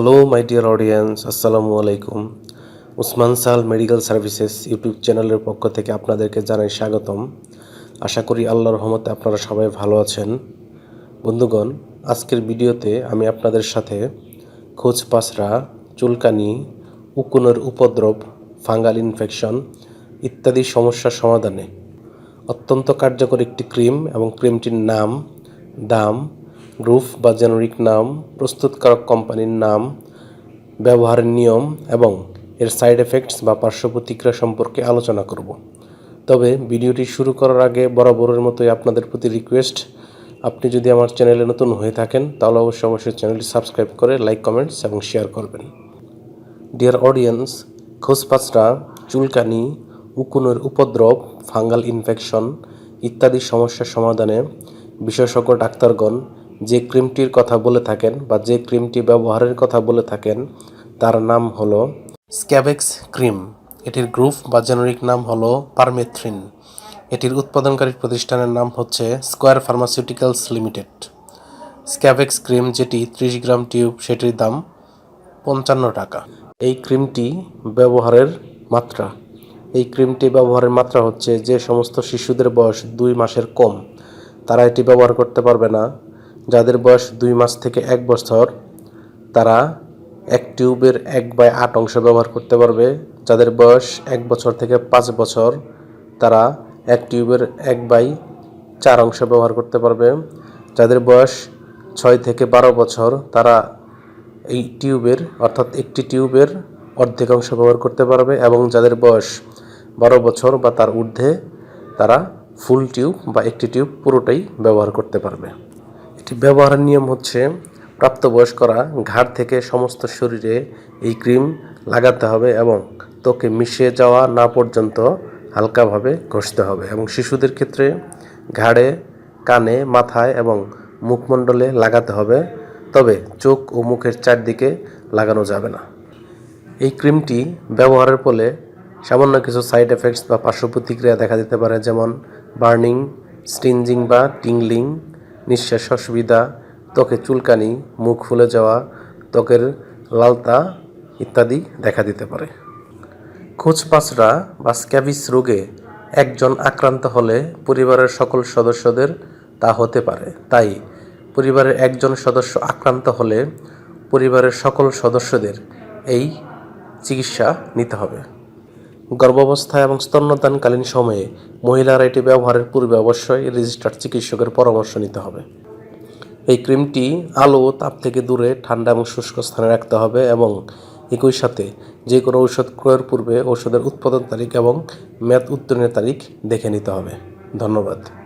Hello my dear audience আসসালামু আলাইকুম উসমান সাল মেডিকেল সার্ভিসেস ইউটিউব চ্যানেলের পক্ষ থেকে আপনাদেরকে জানাই স্বাগতম। আশা করি আল্লাহর রহমতে আপনারা সবাই ভালো আছেন। বন্ধুগণ, আজকের ভিডিওতে আমি আপনাদের সাথে খোঁজ পাসরা চুলকানি, উকুনের উপদ্রব, ফাঙ্গাল ইনফেকশন ইত্যাদি সমস্যার সমাধানে অত্যন্ত কার্যকর একটি ক্রিম এবং ক্রিমটির নাম, দাম গ্রুপ বা জেনারিক নাম, প্রস্তুতকারক কোম্পানির নাম ব্যবহারের নিয়ম এবং এর সাইড এফেক্টস বা পার্শ্ব প্রতিক্রিয়া সম্পর্কে আলোচনা করব। তবে ভিডিওটি শুরু করার আগে বরাবরের মতোই আপনাদের প্রতি রিকোয়েস্ট আপনি যদি আমার চ্যানেলে নতুন হয়ে থাকেন, তাহলে অবশ্যই অবশ্যই চ্যানেলটি সাবস্ক্রাইব করে লাইক কমেন্টস এবং শেয়ার করবেন। ডিয়ার অডিয়েন্স খোঁজপাচড়া চুলকানি, উকুনের উপদ্রব ফাঙ্গাল ইনফেকশন ইত্যাদি সমস্যার সমাধানে বিশেষজ্ঞ ডাক্তারগণ যে ক্রিমটির কথা বলে থাকেন বা যে ক্রিমটি ব্যবহারের কথা বলে থাকেন তার নাম হলো স্ক্যাবেক্স ক্রিম। এটির গ্রুপ বা জেনারিক নাম হলো পারমেথ্রিন। এটির উৎপাদনকারী প্রতিষ্ঠানের নাম হচ্ছে স্কোয়ার ফার্মাসিউটিক্যালস লিমিটেড। স্ক্যাবেক্স ক্রিম যেটি ত্রিশ গ্রাম টিউব, সেটির দাম পঞ্চান্ন টাকা। এই ক্রিমটি ব্যবহারের মাত্রা। এই ক্রিমটি ব্যবহারের মাত্রা হচ্ছে যে সমস্ত শিশুদের বয়স দুই মাসের কম। তারা এটি ব্যবহার করতে পারবে না। যাদের বয়স দুই মাস থেকে এক বছর, তারা এক টিউবের এক বাই আট অংশ ব্যবহার করতে পারবে। যাদের বয়স এক বছর থেকে পাঁচ বছর, তারা এক টিউবের এক বাই চার অংশ ব্যবহার করতে পারবে। যাদের বয়স ছয় থেকে বারো বছর, তারা এই টিউবের, অর্থাৎ একটি টিউবের অর্ধেক অংশ ব্যবহার করতে পারবে এবং যাদের বয়স বারো বছর বা তার ঊর্ধ্বে, তারা ফুল টিউব বা একটি টিউব পুরোটাই ব্যবহার করতে পারবে। এটি ব্যবহারের নিয়ম হচ্ছে প্রাপ্তবয়স্করা ঘাড় থেকে সমস্ত শরীরে এই ক্রিম লাগাতে হবে এবং ত্বকে মিশে যাওয়া না পর্যন্ত হালকাভাবে ঘষতে হবে এবং শিশুদের ক্ষেত্রে ঘাড়ে, কানে, মাথায় এবং মুখমণ্ডলে লাগাতে হবে। তবে চোখ ও মুখের চারদিকে লাগানো যাবে না। এই ক্রিমটি ব্যবহারের ফলে সামান্য কিছু সাইড এফেক্টস বা পার্শ্ব প্রতিক্রিয়া দেখা দিতে পারে, যেমন বার্নিং, স্টিনজিং বা টিংলিং, নিঃশ্বাস অসুবিধা ত্বকে চুলকানি, মুখ ফুলে যাওয়া, ত্বকের লালতা ইত্যাদি দেখা দিতে পারে। খোঁজপাচড়া বা স্ক্যাবিস রোগে একজন আক্রান্ত হলে পরিবারের সকল সদস্যদের তা হতে পারে। তাই পরিবারের একজন সদস্য আক্রান্ত হলে পরিবারের সকল সদস্যদের এই চিকিৎসা নিতে হবে। গর্ভাবস্থা এবং স্তন্যদানকালীন সময়ে মহিলারা এটি ব্যবহারের পূর্বে অবশ্যই রেজিস্টার্ড চিকিৎসকের পরামর্শ নিতে হবে। এই ক্রিমটি আলো, তাপ থেকে দূরে, ঠান্ডা এবং শুষ্ক স্থানে রাখতে হবে এবং একই সাথে যে কোনো ঔষধ ক্রয়ের পূর্বে ঔষধের উৎপাদন তারিখ এবং মেয়াদ উত্তীর্ণের তারিখ দেখে নিতে হবে। ধন্যবাদ।